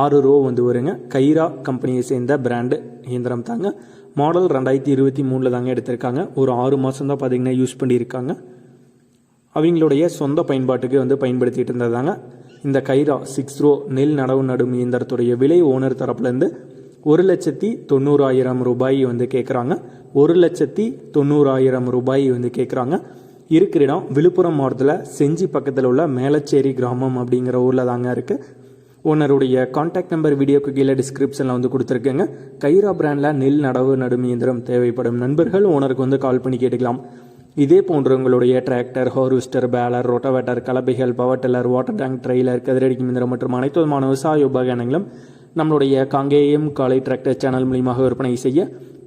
ஆறு ரோ வந்து வருங்க. கைரா கம்பெனியை சேர்ந்த பிராண்டு இயந்திரம் தாங்க. மாடல் ரெண்டாயிரத்தி இருபத்தி மூணில் தாங்க எடுத்திருக்காங்க. ஒரு ஆறு மாதம் தான் பார்த்திங்கன்னா யூஸ் பண்ணியிருக்காங்க. அவங்களுடைய சொந்த பயன்பாட்டுக்கு வந்து பயன்படுத்திட்டு இருந்ததாங்க இந்த கைரா சிக்ஸ் ரோ நெல் நடவு நடும் இயந்திரத்துடைய விலை ஓனர் தரப்புலேருந்து ஒரு லட்சத்தி தொண்ணூறாயிரம் ரூபாய் வந்து கேட்குறாங்க ஒரு லட்சத்தி தொண்ணூறாயிரம் ரூபாய் வந்து கேட்குறாங்க இருக்கிற இடம் விழுப்புரம் மாவட்டத்தில் செஞ்சி பக்கத்தில் உள்ள மேலச்சேரி கிராமம் அப்படிங்கிற ஊரில் தாங்க இருக்குது ஓனருடைய காண்டாக்ட் நம்பர் வீடியோக்கு கீழே டிஸ்கிரிப்ஷனில் வந்து கொடுத்துருக்கேங்க. கைரா பிராண்டில் நெல் நடவு நடும் இயந்திரம் தேவைப்படும் நண்பர்கள் ஓனருக்கு வந்து கால் பண்ணி கேட்டுக்கலாம். இதே போன்ற உங்களுடைய tractor harvester baler rotavator கலப்பைகள் power tiller water tank trailer கதிரடிக்கும் இயந்திரம் மற்றும் அனைத்து விதமான விவசாய உபகரணங்களும் நம்மளுடைய காங்கேயம் காலை டிராக்டர் சேனல் மூலியமாக விற்பனை செய்ய